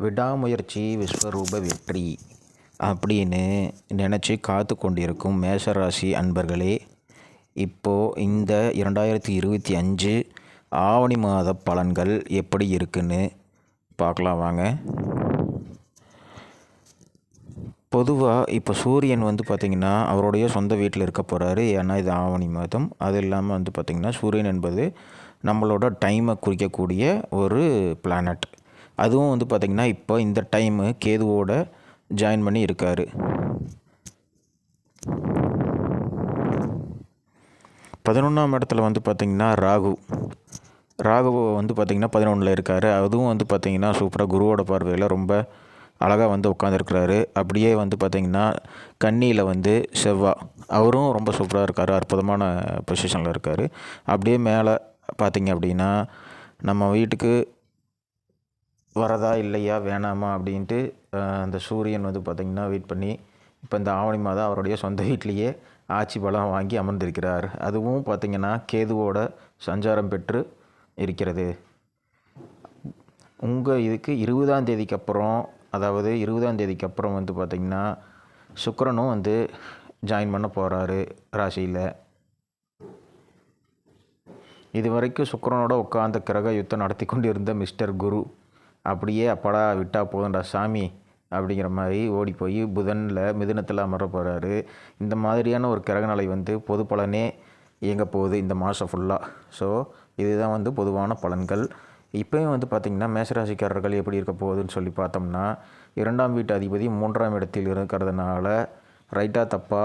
விடாமுயற்சி விஸ்வரூப வெற்றி அப்படின்னு நினச்சி காத்து கொண்டிருக்கும் மேஷராசி அன்பர்களே இப்போது இந்த இரண்டாயிரத்தி இருபத்தி அஞ்சு ஆவணி மாத பலன்கள் எப்படி இருக்குன்னு பார்க்கலாம் வாங்க. பொதுவாக இப்போ சூரியன் வந்து பார்த்திங்கன்னா அவருடைய சொந்த வீட்டில் இருக்க போகிறாரு ஏன்னா இது ஆவணி மாதம். அது இல்லாமல் வந்து பார்த்திங்கன்னா சூரியன் என்பது நம்மளோட டைமை குறிக்கக்கூடிய ஒரு பிளானட் அதுவும் வந்து பார்த்திங்கன்னா இப்போ இந்த டைமு கேதுவோட ஜாயின் பண்ணி இருக்கார். பதினொன்றாம் இடத்துல வந்து பார்த்திங்கன்னா ராகு. ராகு வந்து பார்த்திங்கன்னா பதினொன்றில் இருக்கார். அதுவும் வந்து பார்த்திங்கன்னா சூப்பராக குருவோட பார்வையில் ரொம்ப அழகாக வந்து உட்காந்துருக்கிறாரு அப்படியே வந்து பார்த்திங்கன்னா கன்னியில் வந்து செவ்வா. அவரும் ரொம்ப சூப்பராக இருக்கார். அற்புதமான பொசிஷனில் இருக்கார். அப்படியே மேலே பார்த்திங்க அப்படின்னா நம்ம வீட்டுக்கு வரதா இல்லையா வேணாமா அப்படின்ட்டு அந்த சூரியன் வந்து பார்த்திங்கன்னா வெயிட் பண்ணி இப்போ இந்த ஆவணி மாதம் அவருடைய சொந்த வீட்டிலேயே ஆட்சி பலம் வாங்கி அமர்ந்திருக்கிறார். அதுவும் பார்த்திங்கன்னா கேதுவோட சஞ்சாரம் பெற்று இருக்கிறது. உங்கள் இதுக்கு இருபதாம் தேதிக்கு அப்புறம் அதாவது இருபதாம் தேதிக்கு அப்புறம் வந்து பார்த்திங்கன்னா சுக்கரனும் வந்து ஜாயின் பண்ண போகிறாரு ராசியில். இது வரைக்கும் சுக்கரனோட உட்காந்த கிரக யுத்தம் நடத்தி கொண்டு இருந்த மிஸ்டர் குரு. அப்படியே அப்படா விட்டால் போதும்டா சாமி அப்படிங்கிற மாதிரி ஓடி போய் புதனில் மிதுனத்தில் அமர போகிறாரு இந்த மாதிரியான ஒரு கிரகநிலை வந்து பொது பலனே இயங்க போகுது இந்த மாதம் ஃபுல்லாக ஸோ இதுதான் வந்து பொதுவான பலன்கள். இப்போயும் வந்து பார்த்திங்கன்னா மேசராசிக்காரர்கள் எப்படி இருக்க போகுதுன்னு சொல்லி பார்த்தோம்னா இரண்டாம் வீட்டு அதிபதி மூன்றாம் இடத்தில் இருக்கிறதுனால ரைட்டாக தப்பா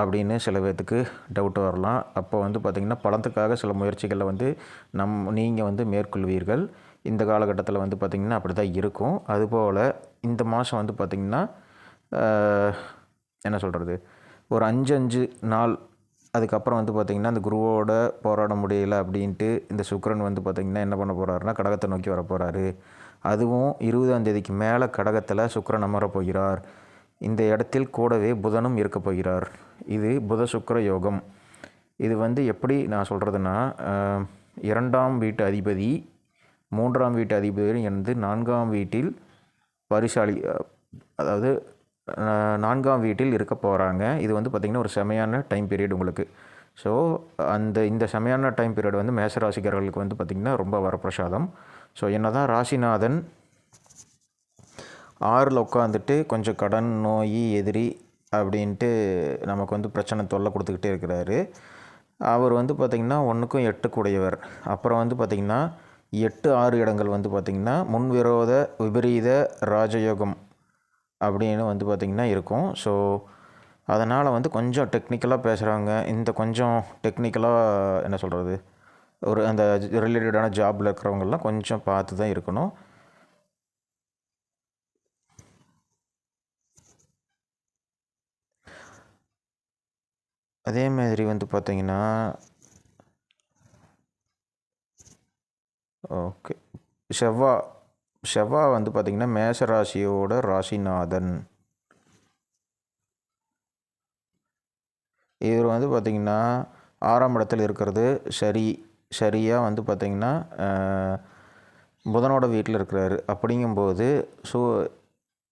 அப்படின்னு சில பேர்த்துக்கு டவுட் வரலாம். அப்போ வந்து பார்த்திங்கன்னா பணத்துக்காக சில முயற்சிகளை வந்து நம் நீங்கள் வந்து மேற்கொள்வீர்கள். இந்த காலகட்டத்தில் வந்து பார்த்திங்கன்னா அப்படி தான் இருக்கும். அதுபோல் இந்த மாதம் வந்து பார்த்திங்கன்னா என்ன சொல்கிறது ஒரு அஞ்சு அஞ்சு நாள் அதுக்கப்புறம் வந்து பார்த்திங்கன்னா அந்த குருவோட போராட முடியல அப்படின்ட்டு இந்த சுக்கரன் வந்து பார்த்திங்கன்னா என்ன பண்ண போகிறாருன்னா கடகத்தை நோக்கி வர போகிறாரு அதுவும் இருபதாம் தேதிக்கு மேலே கடகத்தில் சுக்கரன் அமரப் போகிறார். இந்த இடத்தில் கூடவே புதனும் இருக்க போகிறார். இது புத சுக்கர யோகம். இது வந்து எப்படி நான் சொல்கிறதுனா இரண்டாம் வீட்டு அதிபதி மூன்றாம் வீட்டு அதிபதி இருந்து நான்காம் வீட்டில் பரிசாலி அதாவது நான்காம் வீட்டில் இருக்க போகிறாங்க இது வந்து பார்த்திங்கன்னா ஒரு செமையான டைம் பீரியட் உங்களுக்கு. ஸோ அந்த இந்த செமையான டைம் பீரியட் வந்து மேசராசிக்காரர்களுக்கு வந்து பார்த்திங்கன்னா ரொம்ப வரப்பிரசாதம். ஸோ என்ன தான் ராசிநாதன் ஆறில் உட்காந்துட்டு கொஞ்சம் கடன் நோய் எதிரி அப்படின்ட்டு நமக்கு வந்து பிரச்சனை தொல்லை கொடுத்துக்கிட்டே இருக்கிறாரு. அவர் வந்து பார்த்திங்கன்னா ஒன்றுக்கும் எட்டுக்குடையவர் அப்புறம் வந்து பார்த்திங்கன்னா எட்டு ஆறு இடங்கள் வந்து பார்த்திங்கன்னா முன்விரோத விபரீத ராஜயோகம் அப்படின்னு வந்து பார்த்திங்கன்னா இருக்கும். ஸோ அதனால் வந்து கொஞ்சம் டெக்னிக்கலாக பேசுகிறாங்க இந்த கொஞ்சம் டெக்னிக்கலாக என்ன சொல்கிறது ஒரு அந்த ரிலேட்டடான ஜாபில் இருக்கிறவங்கெல்லாம் கொஞ்சம் பார்த்து தான் இருக்கணும். அதே மாதிரி வந்து பார்த்திங்கன்னா ஓகே. செவ்வா செவ்வா வந்து பார்த்திங்கன்னா மேஷ ராசியோட ராசிநாதன். இவர் வந்து பார்த்திங்கன்னா ஆறாம் இடத்துல இருக்கிறது. சரி சரியாக வந்து பார்த்திங்கன்னா புதனோட வீட்டில் இருக்கிறாரு. அப்படிங்கும்போது ஸோ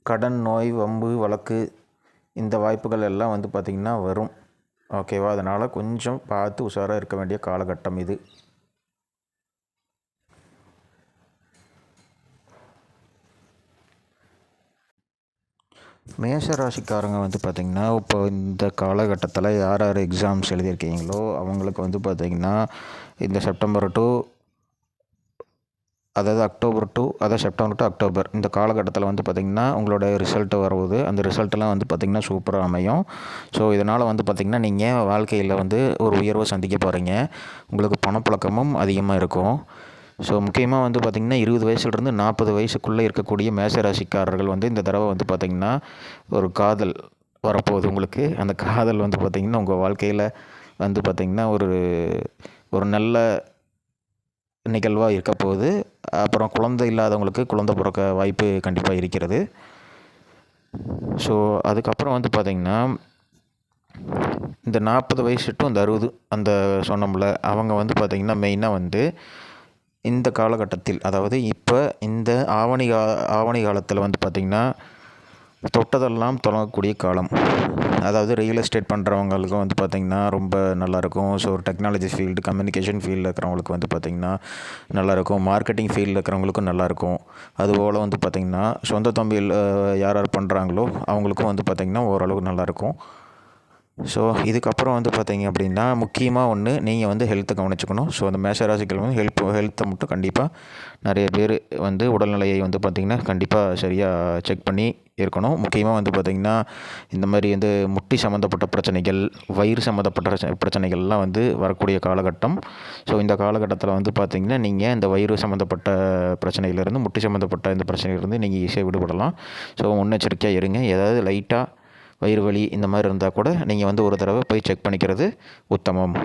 கடன் நோய் வம்பு வழக்கு இந்த வாய்ப்புகள் எல்லாம் வந்து பார்த்திங்கன்னா வரும். ஓகேவா? அதனால் கொஞ்சம் பார்த்து உஷாராக இருக்க வேண்டிய காலகட்டம் இது. மேஷ ராசிக்காரங்க வந்து பார்த்திங்கன்னா இப்போ இந்த காலகட்டத்தில் யார் யார் எக்ஸாம்ஸ் எழுதியிருக்கீங்களோ அவங்களுக்கு வந்து பார்த்திங்கன்னா இந்த செப்டம்பர் டு அதாவது அக்டோபர் டு அதாவது செப்டம்பர் டு அக்டோபர் இந்த காலகட்டத்தில் வந்து பார்த்திங்கன்னா உங்களோட ரிசல்ட் வருவது அந்த ரிசல்ட்டெல்லாம் வந்து பார்த்திங்கன்னா சூப்பராக அமையும். ஸோ இதனால் வந்து பார்த்திங்கன்னா நீங்கள் வாழ்க்கையில் வந்து ஒரு உயர்வை சந்திக்க போகிறீங்க உங்களுக்கு பணப்பழக்கமும் அதிகமாக இருக்கும். ஸோ முக்கியமாக வந்து பார்த்திங்கன்னா இருபது வயசுலேருந்து நாற்பது வயசுக்குள்ளே இருக்கக்கூடிய மேசராசிக்காரர்கள் வந்து இந்த தடவை வந்து பார்த்திங்கன்னா ஒரு காதல் வரப்போகுது உங்களுக்கு. அந்த காதல் வந்து பார்த்திங்கன்னா உங்கள் வாழ்க்கையில் வந்து பார்த்திங்கன்னா ஒரு ஒரு நல்ல நிகழ்வாக இருக்க போகுது. அப்புறம் குழந்தை இல்லாதவங்களுக்கு குழந்தை பிறக்க வாய்ப்பு கண்டிப்பாக இருக்கிறது. ஸோ அதுக்கப்புறம் வந்து பார்த்திங்கன்னா இந்த நாற்பது வயசு டு அந்த அறுபது அந்த சொன்னோம்ல அவங்க வந்து பார்த்திங்கன்னா மெயினாக வந்து இந்த காலகட்டத்தில் அதாவது இப்போ இந்த ஆவணி கா ஆவணி காலத்தில் வந்து பார்த்திங்கன்னா தொட்டதெல்லாம் தொடங்கக்கூடிய காலம். அதாவது ரியல் எஸ்டேட் பண்ணுறவங்களுக்கும் வந்து பார்த்திங்கன்னா ரொம்ப நல்லாயிருக்கும் ஸோ டெக்னாலஜி ஃபீல்டு கம்யூனிகேஷன் ஃபீல்டில் இருக்கிறவங்களுக்கு வந்து பார்த்திங்கன்னா நல்லாயிருக்கும் மார்க்கெட்டிங் ஃபீல்டில் இருக்கிறவங்களுக்கும் நல்லாயிருக்கும் அதுபோல் வந்து பார்த்திங்கன்னா சொந்த தம்பியில் யார் யார் பண்ணுறாங்களோ அவங்களுக்கும் வந்து பார்த்திங்கன்னா ஓரளவுக்கு நல்லாயிருக்கும் ஸோ இதுக்கப்புறம் வந்து பார்த்தீங்க அப்படின்னா முக்கியமாக ஒன்று நீங்கள் வந்து ஹெல்த்தை கவனிச்சுக்கணும். ஸோ அந்த மேஷராசிகள் வந்து ஹெல்ப் ஹெல்த்தை மட்டும் கண்டிப்பாக நிறைய பேர் வந்து உடல்நிலையை வந்து பார்த்திங்கன்னா கண்டிப்பாக சரியாக செக் பண்ணி இருக்கணும். முக்கியமாக வந்து பார்த்திங்கன்னா இந்த மாதிரி வந்து முட்டி சம்மந்தப்பட்ட பிரச்சனைகள் வயிறு சம்மந்தப்பட்ட பிரச்சனைகள்லாம் வந்து வரக்கூடிய காலகட்டம். ஸோ இந்த காலகட்டத்தில் வந்து பார்த்திங்கன்னா நீங்கள் இந்த வயிறு சம்மந்தப்பட்ட பிரச்சனையிலேருந்து முட்டி சம்மந்தப்பட்ட இந்த பிரச்சனையிலேருந்து நீங்கள் ஈஸியாக விடுபடலாம். ஸோ முன்னெச்சரிக்கையாக இருங்க. ஏதாவது லைட்டாக வயிறு வலி இந்த மாதிரி இருந்தால் கூட நீங்கள் வந்து ஒரு தடவை போய் செக் பண்ணிக்கிறது உத்தமம்.